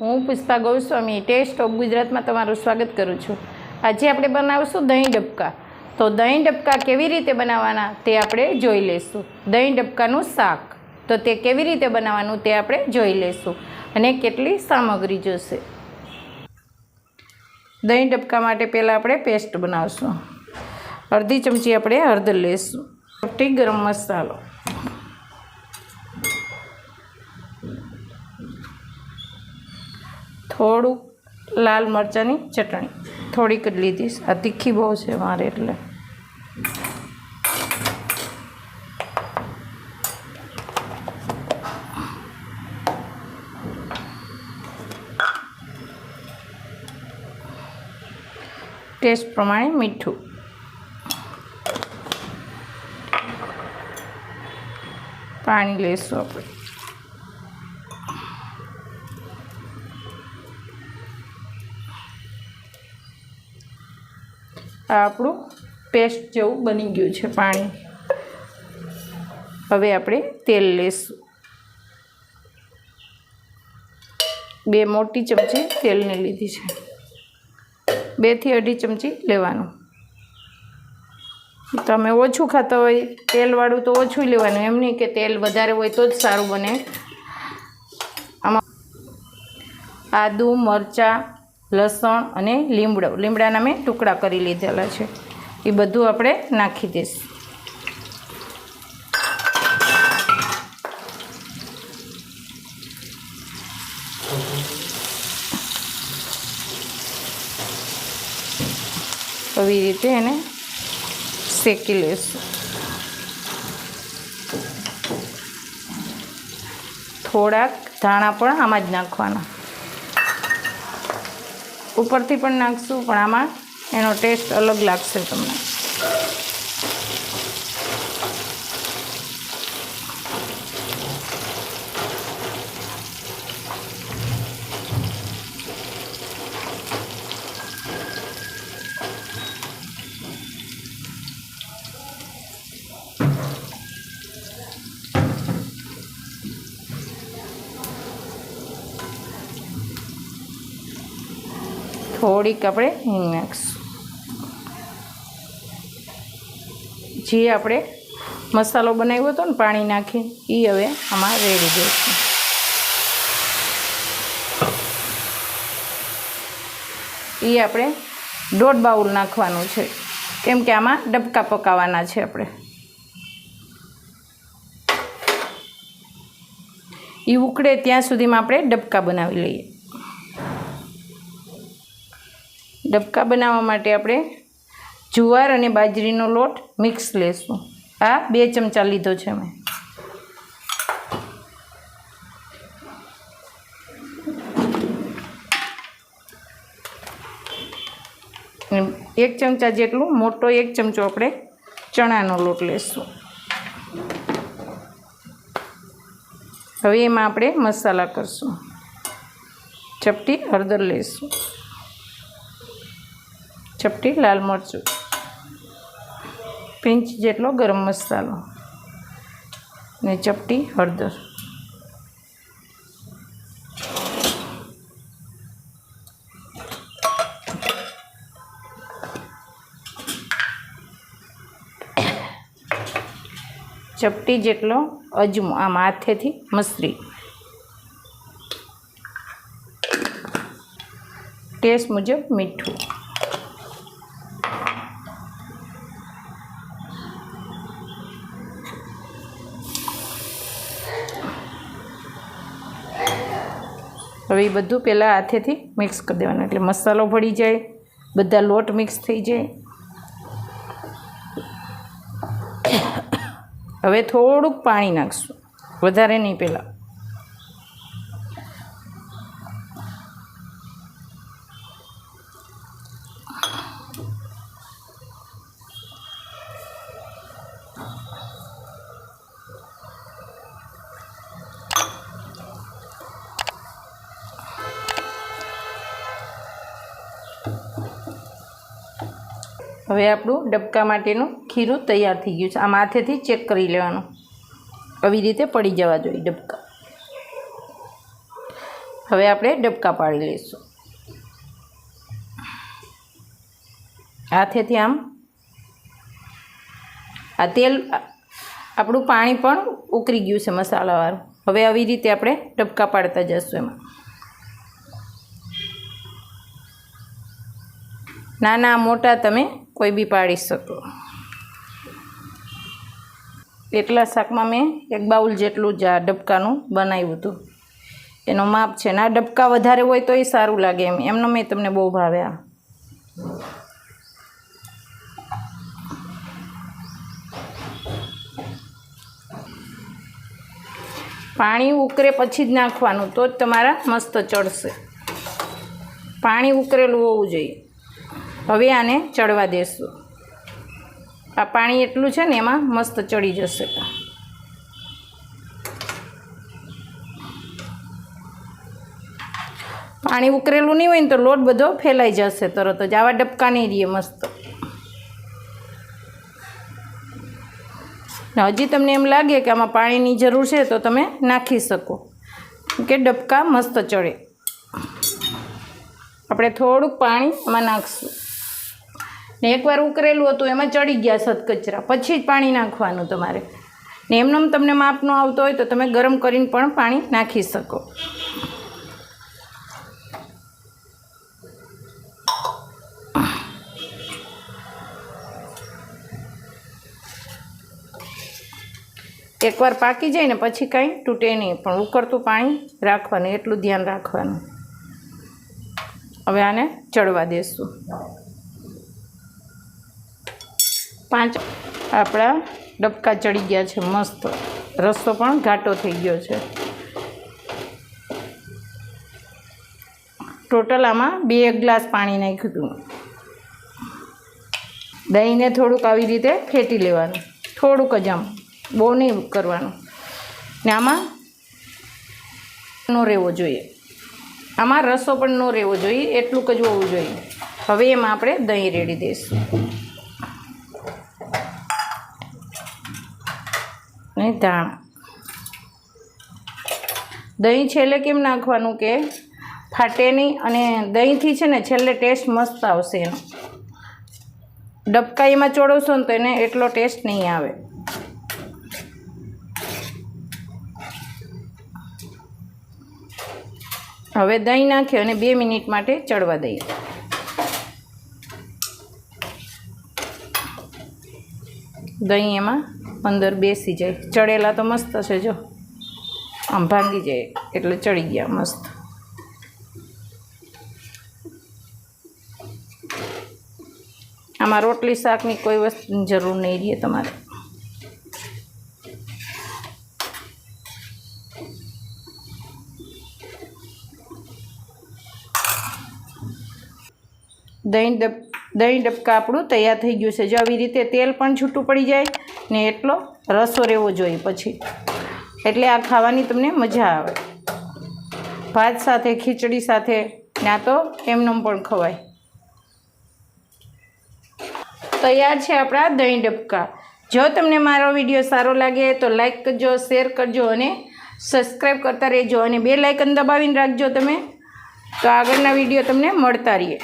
હું Pushpa Goswami test of ગુજરાતમાં તમારું સ્વાગત કરું છું. આજે આપણે બનાવીશું દહીં ડબકા તો દહીં ડબકા કેવી રીતે બનાવવાના તે આપણે જોઈ લઈશું. દહીં ડબકાનું શાક. તો તે કેવી રીતે બનાવવાનું તે આપણે જોઈ લઈશું. અને કેટલી સામગ્રી જોશે. દહીં ડબકા માટે પહેલાં આપણે પેસ્ટ બનાવશું. અડધી ચમચી આપણે હળદર લઈશું. ટી ગરમ મસાલો. થોડુંક લાલ મરચાંની ચટણી. થોડીક જ લીધીશ આ તીખી બહુ છે મારે એટલે. ટેસ્ટ પ્રમાણે મીઠું. પાણી લઈશું આપણે. આપણું પેસ્ટ જેવું બની ગયું છે પાણી. હવે આપણે તેલ લઈશું બે મોટી ચમચી તેલની લીધી છે. બેથી અઢી ચમચી લેવાનું. તમે ઓછું ખાતા હોય, તેલવાળું તો ઓછું લેવાનું. એમ નહીં કે તેલ વધારે હોય તો જ સારું બને. આમાં આદું, મરચાં લસણ અને લીમડો, લીમડાના મેં ટુકડા કરી લીધેલા છે. એ બધું આપણે નાખી દઈશું. આવી રીતે એને શેકી લઈશું. થોડાક ધાણા પણ આમાં જ નાખવાના. ઉપરથી પણ નાખશું પણ આમાં એનો ટેસ્ટ અલગ લાગશે તમને. થોડીક આપણે હિંગ નાખીશું. જે આપણે મસાલો બનાવ્યો હતો ને પાણી નાખી એ હવે આમાં રેડી દઈશું એ આપણે દોઢ બાઉલ નાખવાનું છે. કેમ કે આમાં ડબકા પકાવવાના છે આપણે. એ ઉકળે ત્યાં સુધીમાં આપણે ડબકા બનાવી લઈએ. ડબકા બનાવવા માટે આપણે જુવાર અને બાજરીનો લોટ મિક્સ લેશું. આ બે ચમચા લીધો છે મેં એક ચમચા જેટલું, મોટો એક ચમચો આપણે ચણાનો લોટ લેશું. હવે એમાં આપણે મસાલા કરશું. ચપટી હળદર લઈશું ચપટી, લાલ મરચું. પિંચ જેટલો ગરમ મસાલો. ને ચપટી હળદર. ચપટી જેટલો અજમો, આમ હાથેથી મસરી. ટેસ્ટ મુજબ મીઠું. હવે એ બધું પહેલાં હાથેથી મિક્સ કરી દેવાનું. એટલે મસાલો ભળી જાય, બધા લોટ મિક્સ થઈ જાય. હવે થોડુંક પાણી નાખશું. વધારે નહીં પહેલાં. હવે આપણું ડબકા માટેનું ખીરું તૈયાર થઈ ગયું છે. આ માથેથી ચેક કરી લેવાનું. આવી રીતે પડી જવા જોઈએ ડબકા. હવે આપણે ડબકા પાડી લઈશું. હાથેથી આમ આ તેલ, આપણું પાણી પણ ઉકળી ગયું છે મસાલાવાળું. હવે આવી રીતે આપણે ડબકા પાડતા જઈશું એમાં. નાના મોટા તમે કોઈ બી પાડી શકો. એટલા શાકમાં મેં એક બાઉલ જેટલું જ આ ડબકાનું બનાવ્યું હતું. એનો માપ છે ને આ ડબકા વધારે હોય તો એ સારું લાગે એમ. એમનો મેં તમને બહુ ભાવે આ. પાણી ઉકળે પછી જ નાખવાનું તો જ તમારા મસ્ત ચડશે. પાણી ઉકરેલું હોવું જોઈએ. હવે આને ચડવા દેશું. આ પાણી એટલું છે ને એમાં મસ્ત ચડી જશે. પાણી ઉકરેલું નહીં હોય ને તો લોટ બધો ફેલાઈ જશે તરત જ. આવા ડબકા નહીં રહીએ મસ્ત. હજી તમને એમ લાગે કે આમાં પાણીની જરૂર છે તો તમે નાખી શકો. કે ડબકા મસ્ત ચડે. આપણે થોડુંક પાણી એમાં નાખશું. ને એકવાર ઉકરેલું હતું, એમાં ચડી ગયા સતકચરા પછી જ પાણી નાખવાનું તમારે. ને એમનેમ તમને માપ ન આવતો હોય તો તમે ગરમ કરીને પણ પાણી નાખી શકો. એકવાર પાકી જાય ને પછી કાંઈ તૂટે નહીં, પણ ઉકળતું પાણી રાખવાનું, એટલું ધ્યાન રાખવાનું. હવે આને ચડવા દેશું. પાંચ આપણા ડબકા ચડી ગયા છે, મસ્ત. રસ્તો પણ ઘાટો થઈ ગયો છે. ટોટલ આમાં બે ગ્લાસ પાણી નાખ્યું હતું. દહીંને થોડુંક આવી રીતે ફેટી લેવાનું. થોડુંક જ આમ, બહુ નહીં કરવાનું. ને આમાં ન રહેવો જોઈએ. આમાં રસો પણ ન રહેવો જોઈએ, એટલું જ હોવું જોઈએ. હવે એમાં આપણે દહીં રેડી દઈશું. ને ધાણા દહીં છેલ્લે કેમ નાખવાનું કે ફાટે નહીં અને દહીંથી છે ને છેલ્લે ટેસ્ટ મસ્ત આવશે. એનો ડબકા એમાં ચોળવશો ને તો એને એટલો ટેસ્ટ નહીં આવે. હવે દહીં નાખી અને બે મિનિટ માટે ચડવા દઈએ. દહીં એમાં અંદર બેસી જાય. ચડેલા તો મસ્ત છે જો. આમ ભાંગી જાય એટલે ચડી ગયા મસ્ત. આમાં રોટલી, શાકની કોઈ વસ્તુની જરૂર નહીં રહે તમારે. દહીં ડબ, દહીં ડબકા આપણું તૈયાર થઈ ગયું છે. જો આવી રીતે તેલ પણ છૂટું પડી જાય ને એટલો રસો રહેવો જોઈએ પછી. એટલે આ ખાવાની તમને મજા આવે. ભાત સાથે, ખીચડી સાથે, ના તો એમનેમ પણ ખવાય. તૈયાર છે આપણા દહીં ડબકા. જો તમને મારો વીડિયો સારો લાગે તો લાઈક કરજો, શેર કરજો અને સબસ્ક્રાઈબ કરતા રહેજો અને બે લાઇકન દબાવીને રાખજો તમે. તો આગળના વીડિયો તમને મળતા રહીએ.